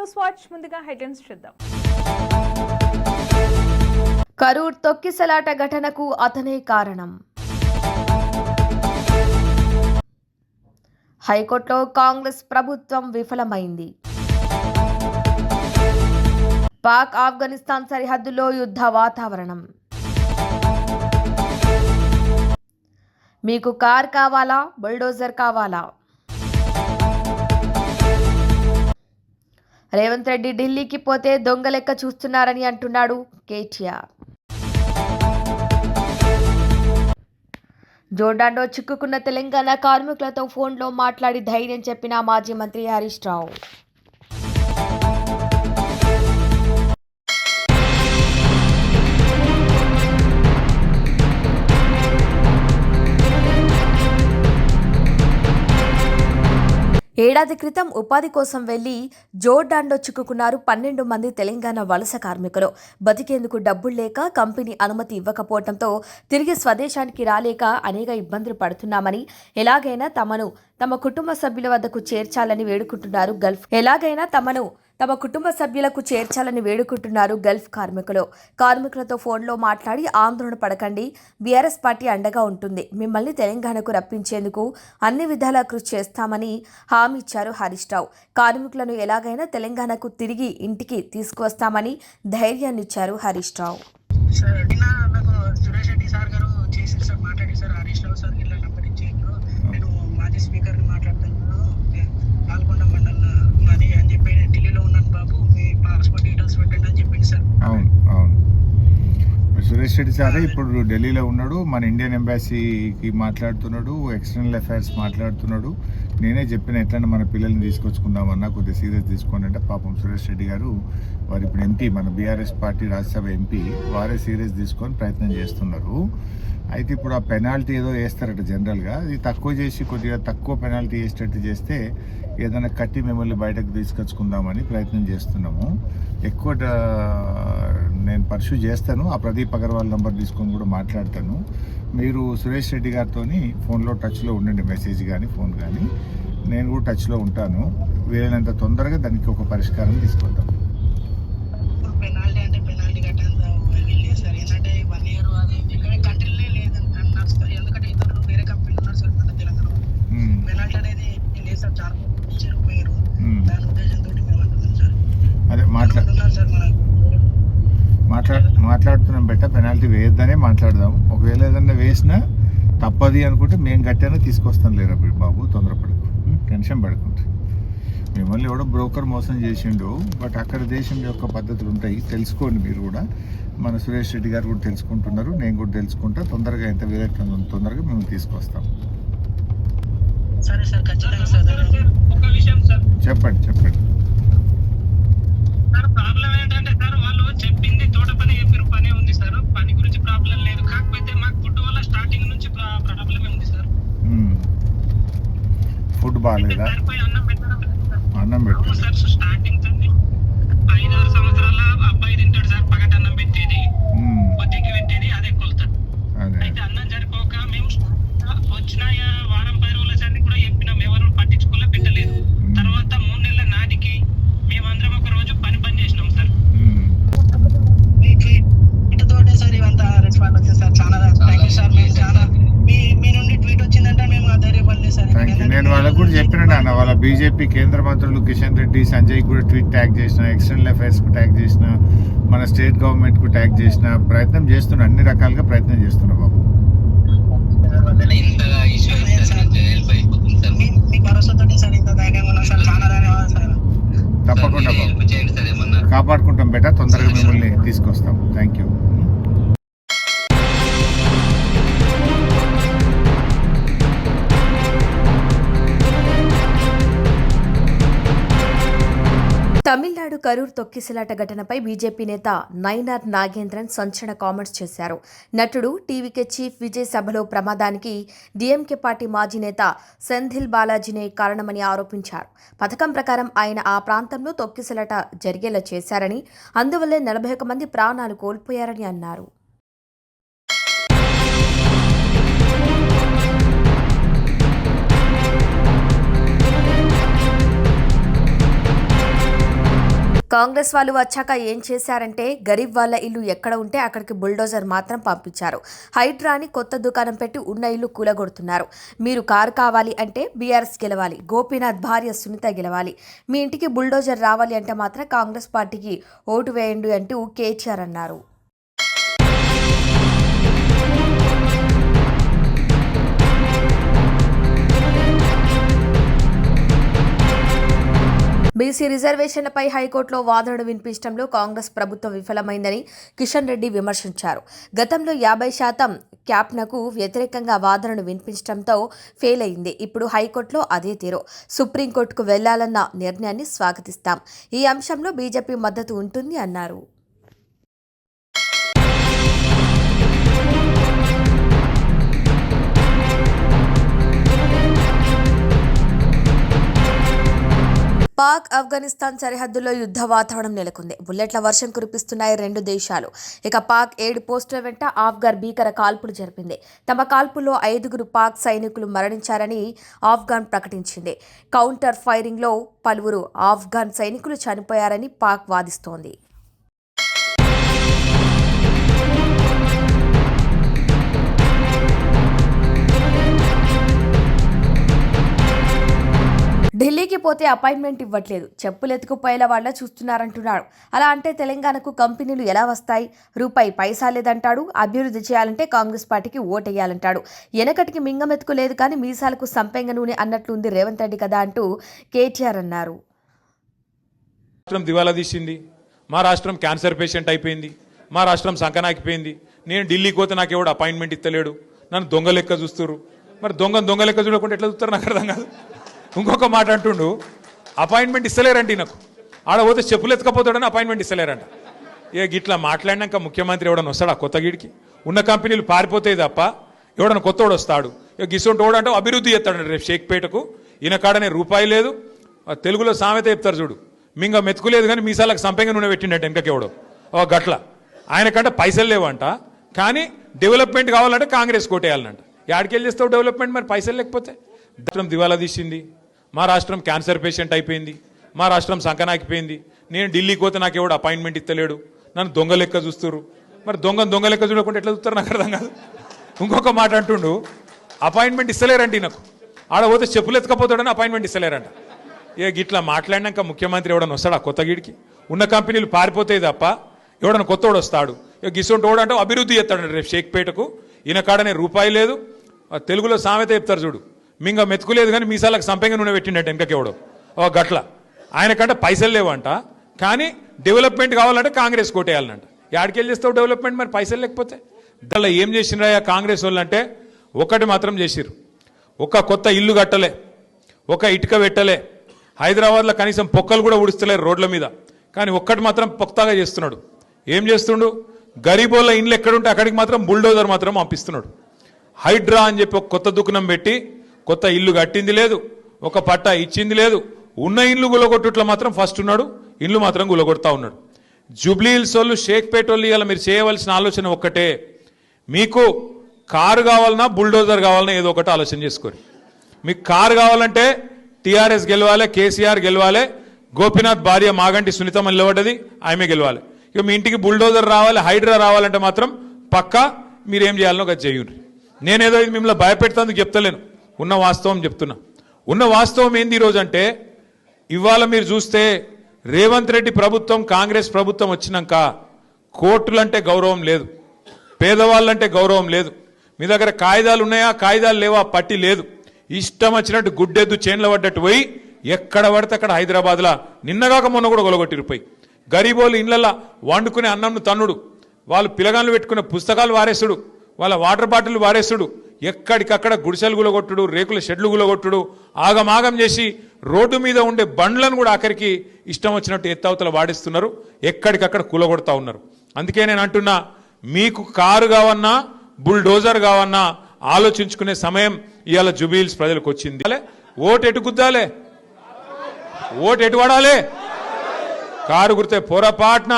News watch ముందుగా headlines చూద్దాం. కరూర్ తొక్కిసలాట ఘటనకు అతనే కారణం. హైకోర్టులో కాంగ్రెస్ ప్రభుత్వం విఫలమైంది. పాక్ ఆఫ్ఘనిస్తాన్ సరిహద్దులో యుద్ధ వాతావరణం. మీకు కార్ కావాలా? బుల్డోజర్ కావాలా? రేవంత్ రెడ్డి ఢిల్లీకి పోతే దొంగ లెక్క చూస్తున్నారని అంటున్నాడు కేటీఆర్. జోర్డాన్లో చిక్కుకున్న తెలంగాణ కార్మికులతో ఫోన్లో మాట్లాడి ధైర్యం చెప్పిన మాజీ మంత్రి హరీష్ రావు. ఏడాది క్రితం ఉపాధి కోసం వెళ్ళి జోర్డాన్లో చిక్కుకున్నారు పన్నెండు మంది తెలంగాణ వలస కార్మికులు. బతికేందుకు డబ్బులు లేక కంపెనీ అనుమతి ఇవ్వకపోవడంతో తిరిగి స్వదేశానికి రాలేక అనేక ఇబ్బందులు పడుతున్నామని ఎలాగైనా తమను తమ కుటుంబ సభ్యుల వద్దకు చేర్చాలని వేడుకుంటున్నారు గల్ఫ్. ఎలాగైనా తమను తమ కుటుంబ సభ్యులకు చేర్చాలని వేడుకుంటున్నారు గల్ఫ్ కార్మికులు. కార్మికులతో ఫోన్లో మాట్లాడి ఆందోళన పడకండి. బీఆర్ఎస్ పార్టీ అండగా ఉంటుంది. మిమ్మల్ని తెలంగాణకు రప్పించేందుకు అన్ని విధాలా కృషి చేస్తామని హామీ ఇచ్చారు హరీష్ రావు. కార్మికులను ఎలాగైనా తెలంగాణకు తిరిగి ఇంటికి తీసుకువస్తామని ధైర్యాన్నిచ్చారు హరీష్ రావు. సార్ నిన్న నాకు సురేష్ రెడ్డి సార్ గారు చేసి సార్ మాట్లాడి సార్ హరీష్ రావు సార్ ఇలా నంబర్ ఇచ్చేయండు నేను మాజీ స్పీకర్ని మాట్లాడుతున్నాను నేను పాల్గొండ మండల్ మాది అని చెప్పి ఢిల్లీలో ఉన్నాను బాబు డీటెయిల్స్ పెట్టండి అని చెప్పింది సార్. అవును అవును. సురేష్ రెడ్డి సార్ ఇప్పుడు ఢిల్లీలో ఉన్నాడు మన ఇండియన్ ఎంబాసీకి మాట్లాడుతున్నాడు ఎక్స్టర్నల్ అఫైర్స్ మాట్లాడుతున్నాడు. నేనే చెప్పిన ఎట్లా మన పిల్లల్ని తీసుకొచ్చుకుందామన్నా కొద్దిగా సీరియస్ తీసుకోండి అంటే పాపం సురేష్ రెడ్డి గారు వారు ఇప్పుడు ఎంపీ మన బీఆర్ఎస్ పార్టీ రాజ్యసభ ఎంపీ వారే సీరియస్ తీసుకొని ప్రయత్నం చేస్తున్నారు. అయితే ఇప్పుడు ఆ పెనాల్టీ ఏదో వేస్తారట జనరల్గా. ఇది తక్కువ చేసి కొద్దిగా తక్కువ పెనాల్టీ వేసేటట్టు చేస్తే ఏదైనా కట్టి మిమ్మల్ని బయటకు తీసుకొచ్చుకుందామని ప్రయత్నం చేస్తున్నాము. ఎక్కువ నేను పర్సూ చేస్తాను. ఆ ప్రదీప్ అగర్వాల్ నెంబర్ తీసుకొని కూడా మాట్లాడతాను. మీరు సురేష్ రెడ్డి గారితో ఫోన్లో టచ్లో ఉండండి మెసేజ్ కానీ ఫోన్ కానీ. నేను కూడా టచ్లో ఉంటాను. వీలైనంత తొందరగా దానికి ఒక పరిష్కారం తీసుకుంటాం పెనాల్టీ అంటే పెనాల్టీ కట్టేంత వెళ్ళలేదు సార్ ఏంటంటే వన్ ఇయర్ అది ఇక్కడ కంట్రీలే లేదు అన్నారు సార్ ఎందుకంటే ఇతరులు వేరే కంపెనీలు ఉన్నారు సార్ మన తెలంగాణలో మ్మ్. పెనాల్టీ అనేది లేదు సార్ చాలా మంది ఇచ్చారు పోయారు మ్మ్. దాని ఉద్దేశంతో మేము అంటున్నాం సార్ అదే మాట్లా అంటున్నారు సార్ మన మాట్లా మాట్లాడుతున్నాం బెట్ట పెనాల్టీ వేయొద్దనే మాట్లాడదాం ఒకవేళ ఏదన్నా వేసినా తప్పది అనుకుంటే మేము గట్టానే తీసుకొస్తాం లేరా బాబు తొందరపడకు? టెన్షన్ పడకుండా. మిమ్మల్ని ఎవడో బ్రోకర్ మోసం చేసిండు బట్ అక్కడ దేశం యొక్క పద్ధతులు ఉంటాయి. తెలుసుకోండి మీరు కూడా. మన సురేష్ రెడ్డి గారు కూడా తెలుసుకుంటున్నారు నేను కూడా తెలుసుకుంటా. తొందరగా ఎంత వీలైతే తొందరగా మేము తీసుకొస్తాం. సరే సార్ ఖచ్చితంగా సార్ ఒక విషయం సార్. చెప్పండి చెప్పండి. पाहिलेला థ్యాంక్ యూ నేను వాళ్ళకు కూడా చెప్పినాను అన్న వాళ్ళ బీజేపీ కేంద్ర మంత్రులు కిషన్ రెడ్డి సంజయ్ కూడా ట్వీట్ ట్యాగ్ చేసిన ఎక్స్టర్నల్ అఫైర్స్కు ట్యాగ్ చేసిన మన స్టేట్ గవర్నమెంట్కు ట్యాగ్ చేసిన ప్రయత్నం చేస్తున్నా అన్ని రకాలుగా ప్రయత్నం చేస్తున్నా బాబు. తప్పకుండా బాబు. కాపాడుకుంటాం బెట తొందరగా మిమ్మల్ని తీసుకొస్తాం. థ్యాంక్ యూ తమిళనాడు కరూర్ తొక్కిసలాట ఘటనపై బీజేపీ నేత నైనార్ నాగేంద్రన్ సంచలన కామెంట్స్ చేశారు. నటుడు టీవీకే చీఫ్ విజయ్ సభలో ప్రమాదానికి డీఎంకే పార్టీ మాజీ నేత సెంధిల్ బాలాజీనే కారణమని ఆరోపించారు. పథకం ప్రకారం ఆయన ఆ ప్రాంతంలో తొక్కిసలాట జరిగేలా చేశారని అందువల్లే నలభై ఒక మంది ప్రాణాలు కోల్పోయారని అన్నారు. కాంగ్రెస్ వాళ్ళు వచ్చాక ఏం చేశారంటే గరీబ్ వాళ్ళ ఇల్లు ఎక్కడ ఉంటే అక్కడికి బుల్డోజర్ మాత్రం పంపించారు. హైడ్రాని కొత్త దుకాణం పెట్టి ఉన్న ఇల్లు కూలగొడుతున్నారు. మీరు కారు కావాలి అంటే బీఆర్ఎస్ గెలవాలి గోపీనాథ్ భార్య సునీత గెలవాలి. మీ ఇంటికి బుల్డోజర్ రావాలి అంటే మాత్రం కాంగ్రెస్ పార్టీకి ఓటు వేయండి అంటూ కేటీఆర్ అన్నారు. బీసీ రిజర్వేషన్లపై హైకోర్టులో వాదనలు వినిపించడంలో కాంగ్రెస్ ప్రభుత్వం విఫలమైందని కిషన్ రెడ్డి విమర్శించారు. గతంలో యాభై శాతం క్యాప్నకు వ్యతిరేకంగా వాదనలు వినిపించడంతో ఫెయిల్ అయింది. ఇప్పుడు హైకోర్టులో అదే తీరు. సుప్రీంకోర్టుకు వెళ్ళాలన్న నిర్ణయాన్ని స్వాగతిస్తాం. ఈ అంశంలో బీజేపీ మద్దతు ఉంటుంది అన్నారు. పాక్ ఆఫ్ఘనిస్తాన్ సరిహద్దులో యుద్ధ వాతావరణం నెలకొంది. బుల్లెట్ల వర్షం కురిపిస్తున్నాయి రెండు దేశాలు. ఇక పాక్ ఏడు పోస్టుల వెంట ఆఫ్ఘర్ భీకర కాల్పులు జరిపింది. తమ కాల్పుల్లో ఐదుగురు పాక్ సైనికులు మరణించారని ఆఫ్ఘన్ ప్రకటించింది. కౌంటర్ ఫైరింగ్లో పలువురు ఆఫ్ఘన్ సైనికులు చనిపోయారని పాక్ వాదిస్తోంది. ఢిల్లీకి పోతే అపాయింట్మెంట్ ఇవ్వట్లేదు. చెప్పులు ఎత్తుకుపోయేలా వాళ్ళ చూస్తున్నారంటున్నాడు. అలా అంటే తెలంగాణకు కంపెనీలు ఎలా వస్తాయి? రూపాయి పైసా లేదంటాడు. అభివృద్ధి చేయాలంటే కాంగ్రెస్ పార్టీకి ఓటేయాలంటాడు. వెనకటికి మింగమెత్తుకు లేదు కానీ మీసాలకు సంపెంగ నూనె అన్నట్లుంది రేవంత్ రెడ్డి కదా అంటూ కేటీఆర్ అన్నారు. రాష్ట్రం దివాలా తీసింది. మా రాష్ట్రం క్యాన్సర్ పేషెంట్ అయిపోయింది. మా రాష్ట్రం సంకనాకిపోయింది. నేను ఢిల్లీకి పోతే నాకు ఎవడు అపాయింట్మెంట్ ఇస్తలేడు. నన్ను దొంగ లెక్క చూస్తారు మరి దొంగ దొంగ లెక్క చూడకుండా ఎట్లా చూస్తారు? నాకు అర్థం కాదు. ఇంకొక మాట అంటుండు అపాయింట్మెంట్ ఇస్తలేరండి నాకు ఆడ పోతే చెప్పులు ఎత్తకపోతాడని అపాయింట్మెంట్ ఇస్తలేరంట. ఏ గిట్లా మాట్లాడినాక ముఖ్యమంత్రి ఎవడన్నా వస్తాడా కొత్త గిడికి? ఉన్న కంపెనీలు పారిపోతాయి తప్ప ఎవడన్నా కొత్తోడు వస్తాడు? ఇక గిసొంటి అంటే అభివృద్ధి చేస్తాడు రేపు షేక్పేటకు ఈయన కాడనే రూపాయి లేదు. తెలుగులో సామెత చెప్తారు చూడు. మింగ మెతుకులేదు కానీ మీసాలకు సంపెంగ నూనె పెట్టిండట వెనకకెవడో ఓ గట్ల. ఆయనకంటే పైసలు లేవంట. కానీ డెవలప్మెంట్ కావాలంటే కాంగ్రెస్ కోటేయాలంట యాడికెళ్ళి చేస్తావు డెవలప్మెంట్ మరి పైసలు లేకపోతే? దివాలా తీసింది. మా రాష్ట్రం క్యాన్సర్ పేషెంట్ అయిపోయింది మా రాష్ట్రం సంకనాకిపోయింది. నేను ఢిల్లీకి పోతే నాకు ఎవడు అపాయింట్మెంట్ ఇస్తలేడు. నన్ను దొంగ లెక్క చూస్తారు మరి దొంగ దొంగ లెక్క చూడకుండా ఎట్లా చూస్తారు? నాకు అర్థం కాదు. ఇంకొక మాట అంటుండు అపాయింట్మెంట్ ఇస్తలేరండి నాకు ఆడ పోతే చెప్పులు ఎత్తకపోతాడని అపాయింట్మెంట్ ఇస్తలేరంట. ఇక గిట్లా మాట్లాడినాక ముఖ్యమంత్రి ఎవడన్నా వస్తాడా కొత్త గిడికి? ఉన్న కంపెనీలు పారిపోతాయి తప్ప ఎవడన్నా కొత్తోడు వస్తాడు? ఇక గిసొంటి అంటే అభివృద్ధి చేస్తాడు రేపు షేక్పేటకు. ఈయన కాడనే రూపాయి లేదు. ఆ తెలుగులో సామెత చెప్తారు చూడు. మింగ మెతుకులేదు కానీ మీసాలకు సంపెంగ నూనె పెట్టిండట వెనకకెవడో ఓ గట్ల. ఆయన కంటే పైసలు లేవంట. కానీ డెవలప్మెంట్ కావాలంటే కాంగ్రెస్ కోటేయాలంట యాడికెళ్ళి చేస్తావు డెవలప్మెంట్ మరి పైసలు లేకపోతే? దాంట్లో ఏం చేసినారా కాంగ్రెస్ వాళ్ళు అంటే ఒకటి మాత్రం చేసిరు ఒక కొత్త ఇల్లు కట్టలే. ఒక ఇటుక పెట్టలే. హైదరాబాద్లో కనీసం పొక్కలు కూడా ఉడుస్తలేరు రోడ్ల మీద. కానీ ఒక్కటి మాత్రం పొక్తాగా చేస్తున్నాడు. ఏం చేస్తుండు? గరీబోళ్ళ ఇండ్లు ఎక్కడుంటే అక్కడికి మాత్రం బుల్డోజర్ మాత్రం పంపిస్తున్నాడు. హైడ్రా అని చెప్పి ఒక కొత్త దుకాణం పెట్టి కొత్త ఇల్లు కట్టింది లేదు ఒక పట్టా ఇచ్చింది లేదు. ఉన్న ఇల్లు గులగొట్టుట్లో మాత్రం ఫస్ట్ ఉన్నాడు ఇల్లు మాత్రం గులగొడతా ఉన్నాడు. జూబ్లీ హిల్స్ వాళ్ళు షేక్పేట వాళ్ళు మీరు చేయవలసిన ఆలోచన ఒక్కటే. మీకు కారు కావాలన్నా బుల్డోజర్ కావాలన్నా ఏదో ఒకటి ఆలోచన చేసుకోరు. మీకు కారు కావాలంటే టీఆర్ఎస్ గెలవాలి కేసీఆర్ గెలవాలి గోపీనాథ్ భార్య మాగంటి సునీతమ్మ నిలబడ్డది ఆమె గెలవాలి. ఇక మీ ఇంటికి బుల్డోజర్ రావాలి హైడ్రా రావాలంటే మాత్రం పక్కా మీరేం చేయాలనో ఒక చేయండి నేనేదో ఇది మిమ్మల్ని భయపెడతాను చెప్తలేను. ఉన్న వాస్తవం చెప్తున్నా. ఉన్న వాస్తవం ఏంది ఈరోజు అంటే ఇవాళ మీరు చూస్తే రేవంత్ రెడ్డి ప్రభుత్వం కాంగ్రెస్ ప్రభుత్వం వచ్చినాక కోర్టులంటే గౌరవం లేదు. పేదవాళ్ళంటే గౌరవం లేదు. మీ దగ్గర కాగితాలు ఉన్నాయా? కాగితాలు లేవా? పట్టి లేదు. ఇష్టం వచ్చినట్టు గుడ్డెద్దు చేన్ల పడ్డట్టు పోయి ఎక్కడ పడితే అక్కడ హైదరాబాద్లో. నిన్నగాక మొన్న కూడా గొలగొట్టిరిపోయి గరీబోలు ఇళ్ళల్లో వండుకునే అన్నంను తన్నుడు. వాళ్ళు పిలగాన్లు పెట్టుకునే పుస్తకాలు వారేసుడు. వాళ్ళ వాటర్ బాటిల్ వారేసుడు. ఎక్కడికక్కడ గుడిసెలు గులగొట్టుడు రేకుల షెడ్లు గులగొట్టుడు ఆగమాగం చేసి రోడ్డు మీద ఉండే బండ్లను కూడా ఆఖరికి ఇష్టం వచ్చినట్టు ఎత్తవతల వాడిస్తున్నారు. ఎక్కడికక్కడ కూలగొడతా ఉన్నారు. అందుకే నేను అంటున్నా మీకు కారు కావన్నా బుల్డోజర్ కావన్నా ఆలోచించుకునే సమయం ఇవాళ జుబీల్స్ ప్రజలకు వచ్చింది. ఓటు ఎటు గుద్దాలే. ఓటు ఎటు పడాలి కారు గుర్తే పొరపాటున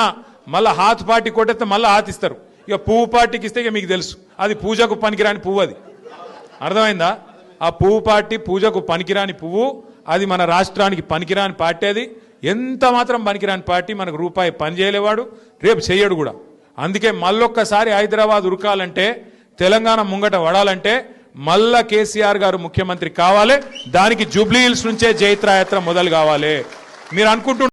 మళ్ళీ హాత్ పార్టీ కొట్టేస్తే మళ్ళీ హాతిస్తారు. ఇక పువ్వు పార్టీకి ఇస్తే ఇక మీకు తెలుసు. అది పూజకు పనికిరాని పువ్వు అది. అర్థమైందా? ఆ పువ్వు పార్టీ పూజకు పనికిరాని పువ్వు అది మన రాష్ట్రానికి పనికిరాని పార్టీ అది. ఎంత మాత్రం పనికిరాని పార్టీ మనకు రూపాయి పని చేయలేవాడు రేపు చేయడు కూడా. అందుకే మళ్ళొక్కసారి హైదరాబాద్ ఉరకాలంటే తెలంగాణ ముంగట వడాలంటే మళ్ళా కేసీఆర్ గారు ముఖ్యమంత్రి కావాలి దానికి జూబ్లీ హిల్స్ నుంచే జైత్రాయాత్ర మొదలు కావాలి. మీరు అనుకుంటు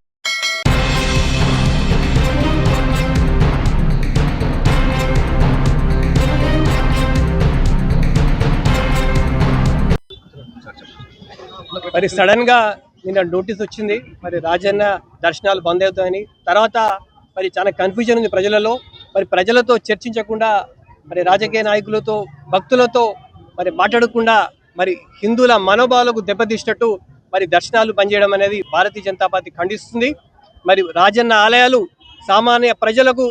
మరి సడన్గా నిన్న నోటీస్ వచ్చింది. మరి రాజన్న దర్శనాలు బంద్ అవుతాయని. తర్వాత మరి చాలా కన్ఫ్యూజన్ ఉంది ప్రజలలో. మరి ప్రజలతో చర్చించకుండా మరి రాజకీయ నాయకులతో భక్తులతో మరి మాట్లాడకుండా మరి హిందువుల మనోభావాలకు దెబ్బతీసినట్టు మరి దర్శనాలు బంద్ చేయడం అనేది భారతీయ జనతా పార్టీ ఖండిస్తుంది. మరి రాజన్న ఆలయాలు సామాన్య ప్రజలకు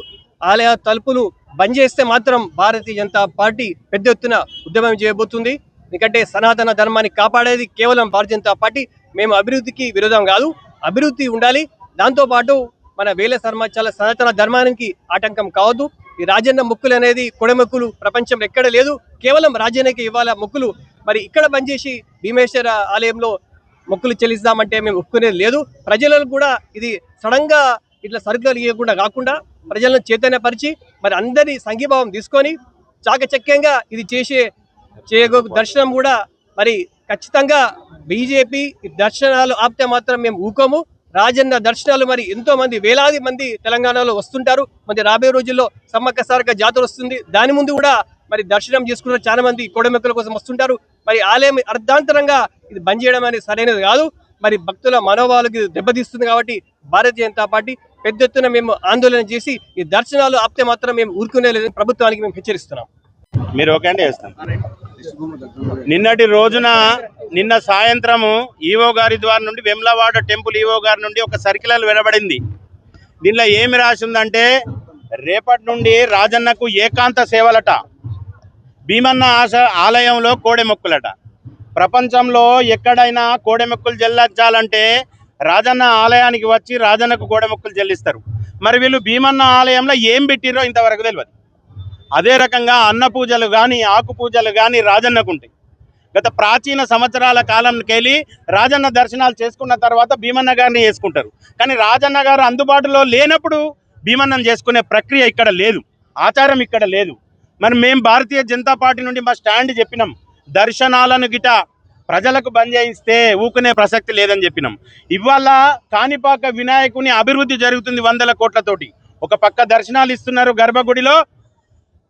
ఆలయ తలుపులు బంద్ చేస్తే మాత్రం భారతీయ జనతా పార్టీ పెద్ద ఎత్తున ఉద్యమం చేయబోతుంది. ఎందుకంటే సనాతన ధర్మాన్ని కాపాడేది కేవలం భారతీయ జనతా పార్టీ. మేము అభివృద్ధికి విరోధం కాదు. అభివృద్ధి ఉండాలి. దాంతోపాటు మన వేల సంవత్సరాల సనాతన ధర్మానికి ఆటంకం కావద్దు. ఈ రాజన్న ముక్కులు అనేది కొడమొక్కులు. ప్రపంచంలో ఎక్కడ లేదు. కేవలం రాజన్నకి ఇవ్వాల ముక్కులు. మరి ఇక్కడ పనిచేసి భీమేశ్వర ఆలయంలో మొక్కులు చెల్లిస్తామంటే మేము ఒప్పుకునేది లేదు. ప్రజలను కూడా ఇది సడన్గా ఇట్లా సరుకులు ఇవ్వకుండా కాకుండా ప్రజలను చైతన్యపరిచి మరి అందరి సంఘీభావం తీసుకొని చాకచక్యంగా ఇది చేసే చేయగో దర్శనం కూడా మరి ఖచ్చితంగా బీజేపీ దర్శనాలు ఆపితే మాత్రం మేము ఊకోము. రాజన్న దర్శనాలు మరి ఎంతో మంది వేలాది మంది తెలంగాణలో వస్తుంటారు. మరి రాబోయే రోజుల్లో సమ్మక్క సారక జాతర వస్తుంది. దాని ముందు కూడా మరి దర్శనం చేసుకున్న చాలా మంది కోడమెక్కల కోసం వస్తుంటారు. మరి ఆలయం అర్ధాంతరంగా ఇది బంద్ చేయడం అనేది సరైనది కాదు. మరి భక్తుల మనోభావాలకు దెబ్బతీస్తుంది కాబట్టి భారతీయ జనతా పార్టీ పెద్ద ఎత్తున మేము ఆందోళన చేసి ఈ దర్శనాలు ఆపితే మాత్రం మేము ఊరుకునే లేదని ప్రభుత్వానికి మేము హెచ్చరిస్తున్నాం. మీరు ఓకే అండి నిన్నటి రోజున నిన్న సాయంత్రము ఈవో గారి ద్వారా నుండి వెమ్లవాడ టెంపుల్ ఈవో గారి నుండి ఒక సర్కిలర్ వినబడింది. దీనిలో ఏమి రాసి ఉందంటే రేపటి నుండి రాజన్నకు ఏకాంత సేవలట భీమన్న ఆశ ఆలయంలో కోడెమొక్కులట ప్రపంచంలో ఎక్కడైనా కోడెమొక్కులు చెల్లించాలంటే రాజన్న ఆలయానికి వచ్చి రాజన్నకు కోడెమొక్కులు చెల్లిస్తారు మరి వీళ్ళు భీమన్న ఆలయంలో ఏం పెట్టిరో ఇంతవరకు తెలియదు అదే రకంగా అన్న పూజలు కానీ ఆకు పూజలు కానీ రాజన్నకు ఉంటాయి గత ప్రాచీన సంవత్సరాల కాలంకెళ్ళి రాజన్న దర్శనాలు చేసుకున్న తర్వాత భీమన్న గారిని చేసుకుంటారు. కానీ రాజన్న గారు అందుబాటులో లేనప్పుడు భీమన్నను చేసుకునే ప్రక్రియ ఇక్కడ లేదు. ఆచారం ఇక్కడ లేదు. మరి మేము భారతీయ జనతా పార్టీ నుండి మా స్టాండ్ చెప్పినాం. దర్శనాలను గిట ప్రజలకు బంద్ చేయిస్తే ఊకునే ప్రసక్తి లేదని చెప్పినాం. ఇవాళ కాణిపాక వినాయకుని అభివృద్ధి జరుగుతుంది వందల కోట్లతోటి. ఒక పక్క దర్శనాలు ఇస్తున్నారు గర్భగుడిలో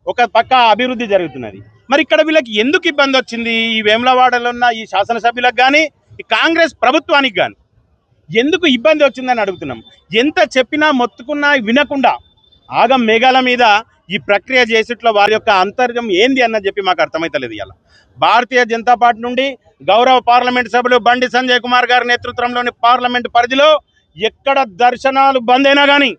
ఒక పక్క అభివృద్ధి జరుగుతున్నది. మరి ఇక్కడ వీళ్ళకి ఎందుకు ఇబ్బంది వచ్చింది? ఈ వేములవాడలో ఉన్న ఈ శాసనసభ్యులకు కానీ ఈ కాంగ్రెస్ ప్రభుత్వానికి కానీ ఎందుకు ఇబ్బంది వచ్చిందని అడుగుతున్నాం. ఎంత చెప్పినా మొత్తుకున్నా వినకుండా ఆగం మేఘాల మీద ఈ ప్రక్రియ చేసేట్లో వారి యొక్క అంతర్గం ఏంది అన్నది చెప్పి మాకు అర్థమైతలేదు ఇలా భారతీయ జనతా పార్టీ నుండి గౌరవ పార్లమెంట్ సభ్యులు బండి సంజయ్ కుమార్ గారి నేతృత్వంలోని పార్లమెంట్ పరిధిలో ఎక్కడ దర్శనాలు బంద్ అయినా కానీ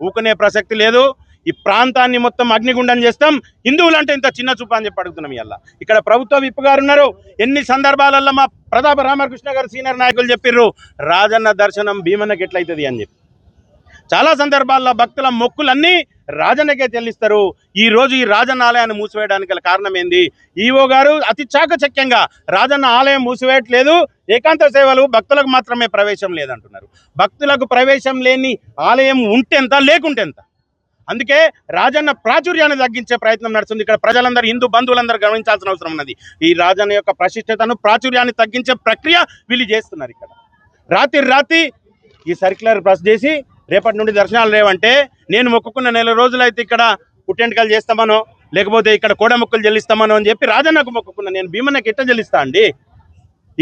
ఊకునే ప్రసక్తి లేదు. ఈ ప్రాంతాన్ని మొత్తం అగ్నిగుండం చేస్తాం. హిందువులంటే ఇంత చిన్న చూపు అని చెప్పి అడుగుతున్నాం ఇలా ఇక్కడ ప్రభుత్వ విప్ గారు ఉన్నారు. ఎన్ని సందర్భాలలో మా ప్రతాప రామకృష్ణ గారు సీనియర్ నాయకులు చెప్పిర్రు రాజన్న దర్శనం భీమన్నకి ఎట్లయితుంది అని చెప్పి. చాలా సందర్భాల్లో భక్తుల మొక్కులన్నీ రాజన్నకే చెల్లిస్తారు. ఈ రోజు ఈ రాజన్న ఆలయాన్ని మూసివేయడానికి గల కారణం ఏంది? ఈవో గారు అతి చాకచక్యంగా రాజన్న ఆలయం మూసివేయట్లేదు. ఏకాంత సేవలు భక్తులకు మాత్రమే ప్రవేశం లేదంటున్నారు. భక్తులకు ప్రవేశం లేని ఆలయం ఉంటెంత లేకుంటెంత? అందుకే రాజన్న ప్రాచుర్యాన్ని తగ్గించే ప్రయత్నం నడుస్తుంది. ఇక్కడ ప్రజలందరూ హిందూ బంధువులందరూ గమనించాల్సిన అవసరం ఉన్నది. ఈ రాజన్న యొక్క ప్రతిష్టతను ప్రాచుర్యాన్ని తగ్గించే ప్రక్రియ వీళ్ళు చేస్తున్నారు ఇక్కడ. రాత్రి రాత్రి ఈ సర్క్యులర్ ప్రెస్ చేసి రేపటి నుండి దర్శనాలు లేవంటే నేను మొక్కుకున్న నెల రోజులైతే ఇక్కడ పుట్టెంటకలు చేస్తామనో లేకపోతే ఇక్కడ కోడ మొక్కలు చెల్లిస్తామనో అని చెప్పి రాజన్నకు మొక్కుకున్నా నేను భీమన్నకి ఎట్ట చెల్లిస్తా అండి?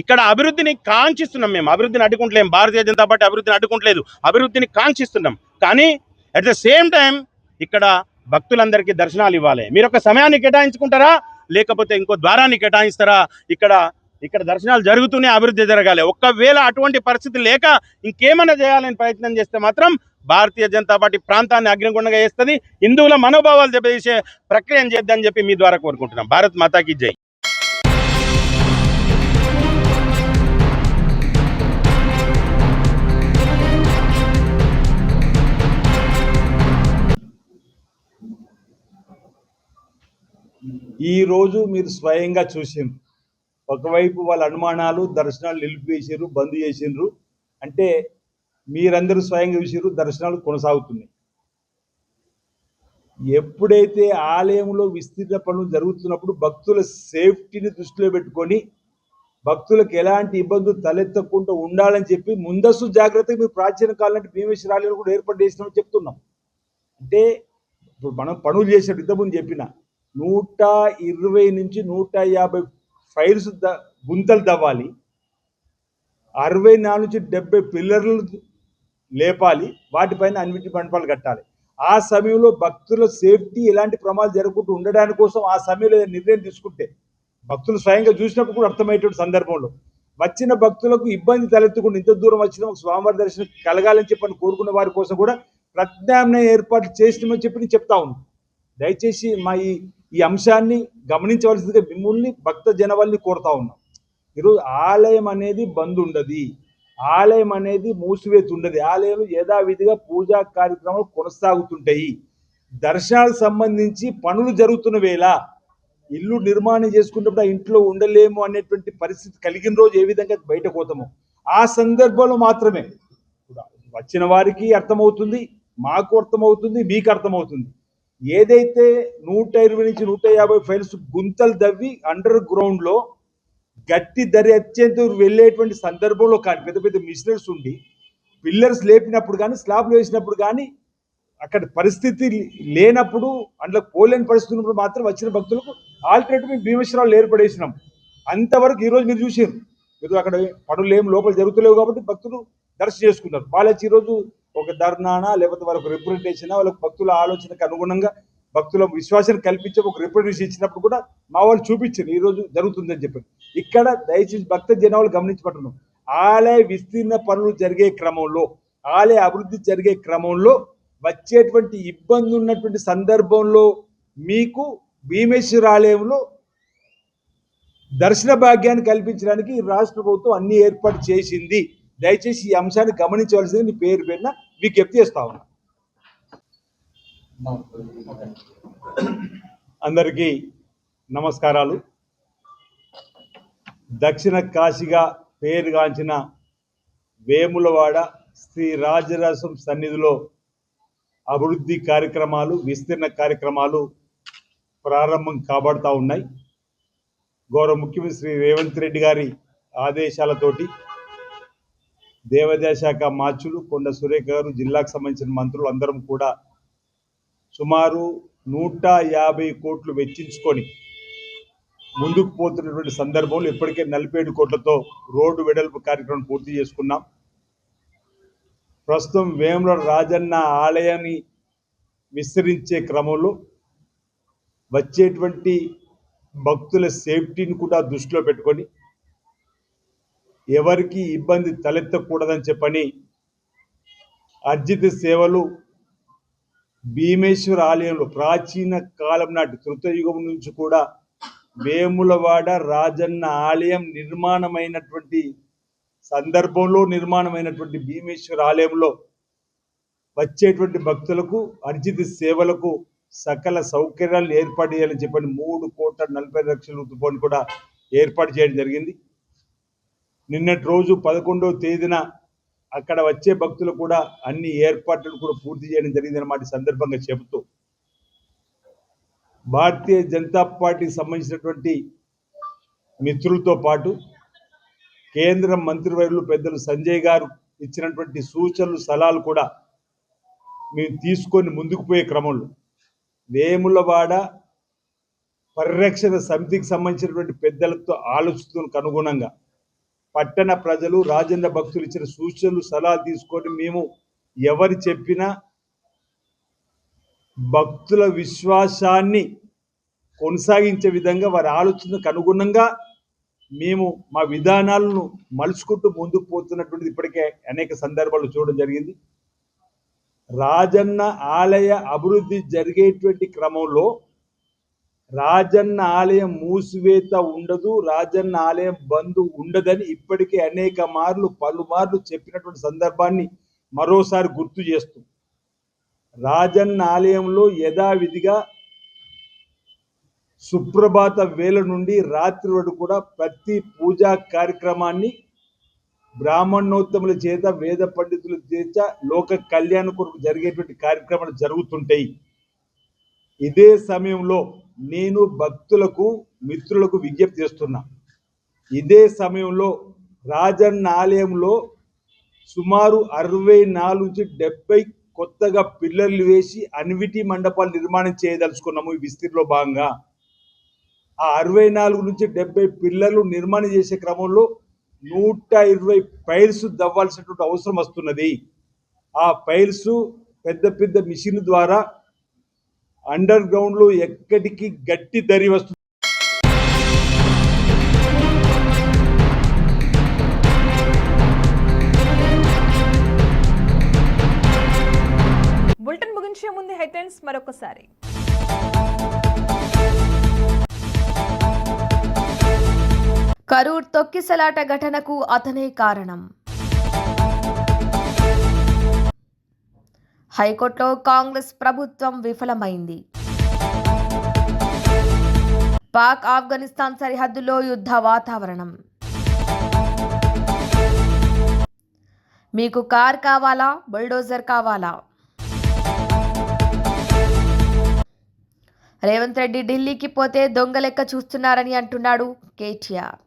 ఇక్కడ అభివృద్ధిని కాంక్షిస్తున్నాం మేము. అభివృద్ధిని అడ్డుకుంటలేము భారతీయ జనతా పార్టీ అభివృద్ధిని అడ్డుకుంటలేదు. అభివృద్ధిని కాంక్షిస్తున్నాం. కానీ అట్ ద సేమ్ టైం ఇక్కడ భక్తులందరికీ దర్శనాలు ఇవ్వాలి. మీరు ఒక సమయాన్ని కేటాయించుకుంటారా? లేకపోతే ఇంకో ద్వారాన్ని కేటాయిస్తారా? ఇక్కడ ఇక్కడ దర్శనాలు జరుగుతూనే అభివృద్ధి జరగాలి. ఒక్కవేళ అటువంటి పరిస్థితి లేక ఇంకేమైనా చేయాలని ప్రయత్నం చేస్తే మాత్రం భారతీయ జనతా పార్టీ ప్రాంతాన్ని అగ్నిగుండంగా చేస్తుంది. హిందువుల మనోభావాలు దెబ్బతీసే ప్రక్రియను చేద్దని చెప్పి మీ ద్వారా కోరుకుంటున్నాం. భారత్ మాతాకి జై. ఈరోజు మీరు స్వయంగా చూసిండ్రు. ఒకవైపు వాళ్ళ అనుమానాలు దర్శనాలు నిలిపివేసారు బంద్ చేసిండ్రు. అంటే మీరందరూ స్వయంగా చూసారు దర్శనాలు కొనసాగుతున్నాయి. ఎప్పుడైతే ఆలయంలో విస్తీర్ణ పనులు జరుగుతున్నప్పుడు భక్తుల సేఫ్టీని దృష్టిలో పెట్టుకొని భక్తులకు ఎలాంటి ఇబ్బందులు తలెత్తకుండా ఉండాలని చెప్పి ముందస్తు జాగ్రత్తగా మీరు ప్రాచీన కాలం అంటే భీమేశ్వరాలయంలో కూడా ఏర్పాటు చేసినామని చెప్తున్నాం. అంటే ఇప్పుడు మనం పనులు చేసేటప్పుడు ఇంతకుముందు చెప్పిన నూట ఇరవై నుంచి నూట యాభై ఫైల్స్ ద గుంతలు తవ్వాలి అరవై నాలుగు నుంచి డెబ్బై పిల్లర్లు లేపాలి. వాటిపైన అన్నిటి మండపాలు కట్టాలి. ఆ సమయంలో భక్తుల సేఫ్టీ ఎలాంటి ప్రమాదాలు జరగకుండా ఉండడానికి కోసం ఆ సమయంలో నిర్ణయం తీసుకుంటే భక్తులు స్వయంగా చూసినప్పుడు కూడా అర్థమయ్యేటువంటి సందర్భంలో వచ్చిన భక్తులకు ఇబ్బంది తలెత్తకుండా ఇంత దూరం వచ్చిన స్వామివారి దర్శనం కలగాలని చెప్పని కోరుకున్న వారి కోసం కూడా ప్రత్యామ్నాయ ఏర్పాట్లు చేసినామని చెప్పి నేను చెప్తా ఉన్నాను దయచేసి మా ఈ ఈ అంశాన్ని గమనించవలసిందిగా మిమ్మల్ని భక్త జనవల్ని కోరుతా ఉన్నాం. ఈరోజు ఆలయం అనేది బంద్ ఉండదు. ఆలయం అనేది మూసివేతి ఉండదు ఆలయాలు యథావిధిగా పూజా కార్యక్రమాలు కొనసాగుతుంటాయి. దర్శనాలకు సంబంధించి పనులు జరుగుతున్న వేళ ఇల్లు నిర్మాణం చేసుకున్నప్పుడు ఆ ఇంట్లో ఉండలేము అనేటువంటి పరిస్థితి కలిగిన రోజు ఏ విధంగా బయటకు పోతామో ఆ సందర్భంలో మాత్రమే. వచ్చిన వారికి అర్థమవుతుంది మాకు అర్థమవుతుంది మీకు అర్థమవుతుంది. ఏదైతే నూట ఇరవై నుంచి నూట యాభై ఫైల్స్ గుంతలు దవ్వి అండర్ గ్రౌండ్లో గట్టి దరి అత్యంత వెళ్ళేటువంటి సందర్భంలో కానీ పెద్ద పెద్ద మిషనరీస్ ఉండి పిల్లర్స్ లేపినప్పుడు కానీ స్లాబ్లు వేసినప్పుడు కానీ అక్కడ పరిస్థితి లేనప్పుడు అందులో పోలేని పరిస్థితి ఉన్నప్పుడు మాత్రం వచ్చిన భక్తులకు ఆల్టర్నేటివ్ భీమేశ్వరాలు ఏర్పడేసినాం. అంతవరకు ఈరోజు మీరు చూసారు మీరు అక్కడ పనులు ఏం లోపల జరుగుతలేవు కాబట్టి భక్తులు దర్శనం చేసుకున్నారు. వాళ్ళు వచ్చి ఈరోజు ఒక ధర్నానా లేకపోతే వాళ్ళకి రిప్రజెంటేషన్ వాళ్ళకి భక్తుల ఆలోచనకు అనుగుణంగా భక్తుల విశ్వాసం కల్పించి ఒక రిప్రజెంటేషన్ ఇచ్చినప్పుడు కూడా మా వాళ్ళు చూపించారు ఈరోజు జరుగుతుందని చెప్పారు. ఇక్కడ దయచేసి భక్త జనాలు గమనించబడుతున్నాం ఆలయ విస్తీర్ణ పనులు జరిగే క్రమంలో ఆలయ అభివృద్ధి జరిగే క్రమంలో వచ్చేటువంటి ఇబ్బంది ఉన్నటువంటి సందర్భంలో మీకు భీమేశ్వర ఆలయంలో దర్శన భాగ్యాన్ని కల్పించడానికి రాష్ట్ర ప్రభుత్వం అన్ని ఏర్పాటు చేసింది. దయచేసి ఈ అంశాన్ని గమనించవలసింది నీ పేరు పేరున విజ్ఞప్తి చేస్తా ఉన్నా. అందరికీ నమస్కారాలు. దక్షిణ కాశీగా పేరుగాంచిన వేములవాడ శ్రీ రాజరాసం సన్నిధిలో అభివృద్ధి కార్యక్రమాలు విస్తీర్ణ కార్యక్రమాలు ప్రారంభం కాబడతా ఉన్నాయి. గౌరవ ముఖ్యమంత్రి శ్రీ రేవంత్ రెడ్డి గారి ఆదేశాలతోటి దేవాదాయ శాఖ మార్చులు కొండ సురేఖ గారు జిల్లాకు సంబంధించిన మంత్రులు అందరం కూడా సుమారు నూట యాభై కోట్లు వెచ్చించుకొని ముందుకు పోతున్నటువంటి సందర్భంలో ఇప్పటికే నలభై ఏడు కోట్లతో రోడ్డు వెడల్పు కార్యక్రమం పూర్తి చేసుకున్నాం. ప్రస్తుతం వేముల రాజన్న ఆలయాన్ని విస్తరించే క్రమంలో వచ్చేటువంటి భక్తుల సేఫ్టీని కూడా దృష్టిలో పెట్టుకొని ఎవరికి ఇబ్బంది తలెత్తకూడదని చెప్పని అర్జిత సేవలు భీమేశ్వర ఆలయంలో ప్రాచీన కాలం నాటి తృతయుగం నుంచి కూడా వేములవాడ రాజన్న ఆలయం నిర్మాణమైనటువంటి సందర్భంలో నిర్మాణమైనటువంటి భీమేశ్వర ఆలయంలో వచ్చేటువంటి భక్తులకు అర్జిత సేవలకు సకల సౌకర్యాలను ఏర్పాటు చేయాలని చెప్పని మూడు కోట్ల నలభై లక్షల రూపాయలు కూడా ఏర్పాటు చేయడం జరిగింది. నిన్నటి రోజు పదకొండవ తేదీన అక్కడ వచ్చే భక్తులు కూడా అన్ని ఏర్పాట్లు కూడా పూర్తి చేయడం జరిగింది అన్నమాట సందర్భంగా చెబుతూ. భారతీయ జనతా పార్టీకి సంబంధించినటువంటి మిత్రులతో పాటు కేంద్ర మంత్రివర్యులు పెద్దలు సంజయ్ గారు ఇచ్చినటువంటి సూచనలు సలహాలు కూడా మేము తీసుకొని ముందుకు పోయే క్రమంలో. వేములవాడ పరిరక్షణ సమితికి సంబంధించినటువంటి పెద్దలతో ఆలోచిస్తున్న అనుగుణంగా పట్టణ ప్రజలు రాజేంద్ర భక్తులు ఇచ్చిన సూచనలు సలహా తీసుకొని మేము ఎవరు చెప్పినా భక్తుల విశ్వాసాన్ని కొనసాగించే విధంగా వారి ఆలోచనకు అనుగుణంగా మేము మా విధానాలను మలుచుకుంటూ ముందుకు పోతున్నటువంటిది ఇప్పటికే అనేక సందర్భాలు చూడడం జరిగింది. రాజన్న ఆలయ అభివృద్ధి జరిగేటువంటి క్రమంలో రాజన్న ఆలయం మూసివేత ఉండదు రాజన్న ఆలయం బంద్ ఉండదని ఇప్పటికే అనేక మార్లు పలుమార్లు చెప్పినటువంటి సందర్భాన్ని మరోసారి గుర్తు చేస్తూ. రాజన్న ఆలయంలో యథావిధిగా సుప్రభాత వేళ నుండి రాత్రి వరకు కూడా ప్రతి పూజా కార్యక్రమాన్ని బ్రాహ్మణోత్తముల చేత వేద పండితుల చేత లోక కళ్యాణ కొరకు జరిగేటువంటి కార్యక్రమాలు జరుగుతుంటాయి. ఇదే సమయంలో నేను భక్తులకు మిత్రులకు విజ్ఞప్తి చేస్తున్నా. ఇదే సమయంలో రాజన్న ఆలయంలో సుమారు అరవై నాలుగు నుంచి డెబ్బై కొత్తగా పిల్లర్లు వేసి అన్విటి మండపాలు నిర్మాణం చేయదలుచుకున్నాము ఈ విస్తీర్ణలో భాగంగా. ఆ అరవై నాలుగు నుంచి డెబ్బై పిల్లర్లు నిర్మాణం చేసే క్రమంలో నూట ఇరవై పైల్స్ దవ్వాల్సినటువంటి అవసరం వస్తున్నది. ఆ పైల్స్ పెద్ద పెద్ద మిషన్ ద్వారా అండర్ గ్రౌండ్లో ఎక్కడికి గట్టి దరి వస్తుంది బులెటిన్ ముగించే ముందు హెడ్లైన్స్ మరొకసారి. కరూర్ తొక్కిసలాట ఘటనకు అతనే కారణం. హైకోర్టులో కాంగ్రెస్ ప్రభుత్వం విఫలమైంది. పాక్ ఆఫ్ఘనిస్తాన్ సరిహద్దులో యుద్ధ వాతావరణం. మీకు కార్ కావాలా? బుల్డోజర్ కావాలా? రేవంత్ రెడ్డి ఢిల్లీకి పోతే దొంగ లెక్క చూస్తున్నారని అంటున్నాడు కేటీఆర్.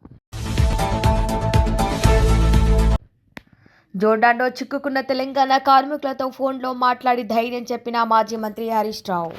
జోర్డాన్లో చిక్కుకున్న తెలంగాణ కార్మికులతో ఫోన్లో మాట్లాడి ధైర్యం చెప్పిన మాజీ మంత్రి హరీష్ రావు.